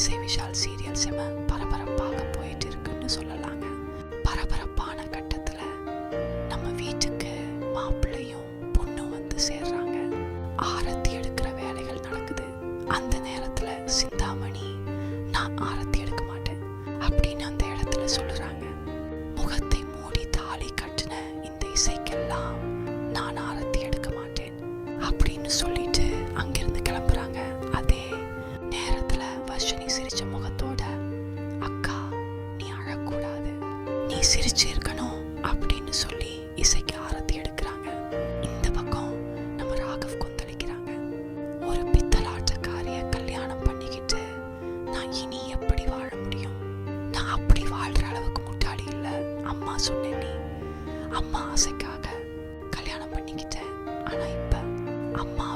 இசை விஷால் சீரியல் செம பரபரப்பாக அப்படி வாழ்கிற அளவுக்கு முட்டாளி இல்லை. அம்மா சொன்ன நீ. அம்மா ஆசைக்காக கல்யாணம் பண்ணிக்கிட்டேன் ஆனால் இப்போ அம்மா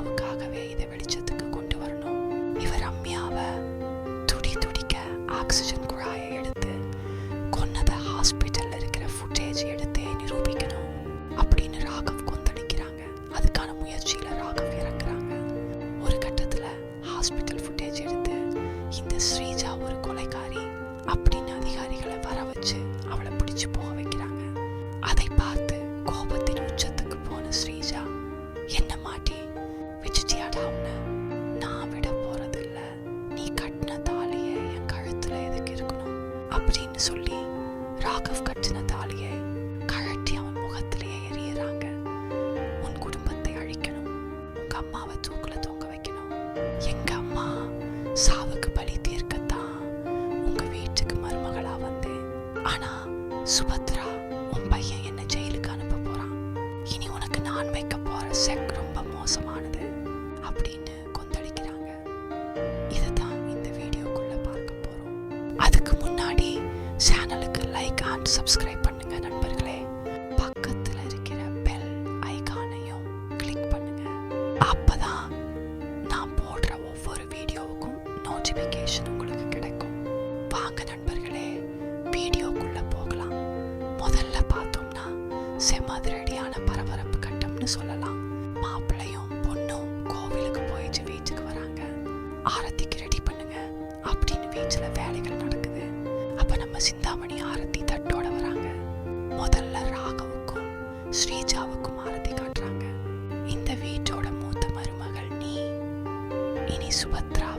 வச்சு அவளை பிடிச்சு போக வைக்கிறாங்க. அதை பார்த்து கோபத்தின் உச்சத்துக்கு போன ஸ்ரீஜா என்ன மாட்டி? வச்சுட்டியாடா உன்னை. நான் விட போறதில்ல. நீ கட்டின தாலியை என் கழுத்துல எதுக்கு இருக்கணும்? அப்படின்னு சொல்லி ராகவ் கட்டின தாலியை கழட்டி அவன் முகத்திலேயே எரியறாங்க உன் குடும்பத்தை அழிக்கணும். உங்க அம்மாவை தூக்குல தூங்க வைக்கணும். எங்க சுபத்ரா உன் பையன் என்ன ஜெயிலுக்கு அனுப்ப போறான். இனி உனக்கு நான் வைக்க போற செக் ரொம்ப மோசமானது அப்படின்னு கொந்தளிக்கிறாங்க. இதுதான் இந்த வீடியோக்குள்ள பார்க்க போறோம். அதுக்கு முன்னாடி சேனலுக்கு லைக் அண்ட் சப்ஸ்கிரைப் சொல்லலாம். மாப்பிள்ளையும் பொண்ணும் கோவிலுக்கு போயிட்டு வீட்டுக்கு வராங்க. ஆரத்திக்கு ரெடி பண்ணுங்க. அப்படின்னு வீட்டில் வேலைகள் நடக்குது. அப்போ நம்ம சிந்தாமணி ஆரத்தி தட்டோட வராங்க. முதல்ல ராகவுக்கும் ஸ்ரீஜாவுக்கும் ஆரத்தி காட்டுறாங்க. இந்த வீட்டோட மூத்த மருமகள் நீ இனி சுபத்ரா.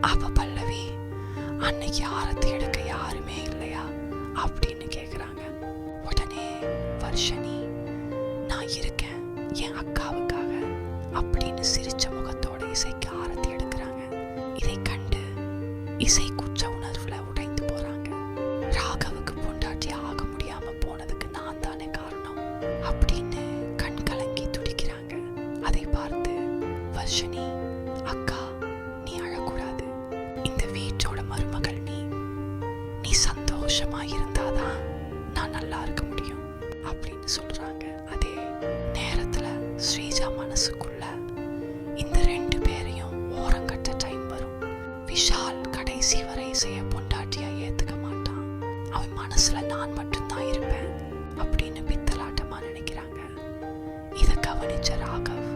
அவ பல்லவி அன்னைக்கு ஆரத்தி எடுக்க யாருமே இல்லையா? அப்படின்னு கேட்குறாங்க உடனே வர்ஷனி நான் இருக்கேன் என் அக்காவுக்காக அப்படின்னு சிரிச்ச முகத்தோட இசைக்கு ஆரத்தி எடுக்கிறாங்க. இதை கண்டு இசை குற்றம் சந்தோஷமா இருந்தாதான் நான் நல்லா இருக்க முடியும் அப்படின்னு சொல்கிறாங்க அதே நேரத்தில் ஸ்ரீஜா மனசுக்குள்ள இந்த ரெண்டு பேரையும் ஓரங்கட்ட டைம் வரும். விஷால் கடைசி வரை செய்ய பொண்டாட்டியாக ஏற்றுக்க மாட்டான். அவன் மனசில் நான் மட்டும்தான் இருப்பேன் அப்படின்னு பித்தலாட்டமாக நினைக்கிறாங்க. இதை கவனிச்ச ராகவ்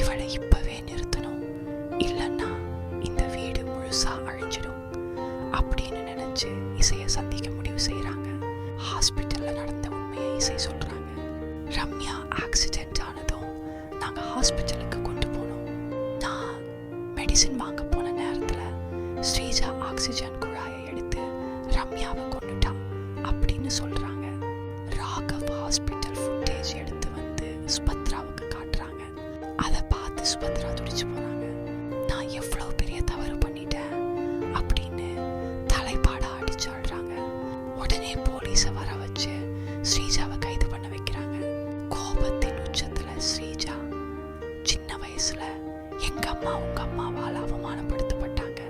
இவளை இப்போவே நிறுத்தணும். இல்லைன்னா இந்த வீடு முழுசாக அழிஞ்சிடும் அப்படின்னு நினச்சி இசையை சந்திக்க செய்கிறாங்க ஹாஸ்பிட்டலில் நடந்த உண்மையை இசை சொல்கிறாங்க ரம்யா ஆக்சிடென்ட் ஆனதும் நாங்கள் ஹாஸ்பிட்டலுக்கு கொண்டு போனோம். நான் மெடிசின் வாங்க போன நேரத்தில் ஸ்ரீஜா ஆக்சிஜன் குழாயை எடுத்து ரம்யாவை கொண்டுட்டா அப்படின்னு சொல்கிறாங்க ராகவ் ஹாஸ்பிட்டல் ஃபுட்டேஜ் எடுத்து வந்து சுபத்ராவுக்கு காட்டுறாங்க. அதை பார்த்து சுபத்ரா துடிச்சு போறாங்க போலீஸை வர வச்சு ஸ்ரீஜாவை கைது பண்ண வைக்கிறாங்க. கோபத்தின் உச்சத்தில் ஸ்ரீஜா சின்ன வயசில் எங்கள் அம்மா உங்க அம்மாவால் அவமானப்படுத்தப்பட்டாங்க.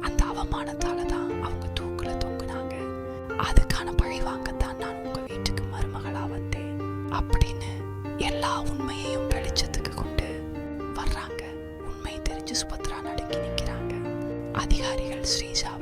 அந்த அவமானத்தால் தான் அவங்க தூக்குல தொங்குனாங்க. வாங்கத்தான் நான் உங்கள் வீட்டுக்கு மருமகளாக வந்தேன் அப்படின்னு எல்லா உண்மையையும் வெளிச்சத்துக்கு கொண்டு வர்றாங்க. உண்மை தெரிஞ்சு சுபத்ரா நடுங்கி நிற்கிறாங்க அதிகாரிகள் ஸ்ரீஜா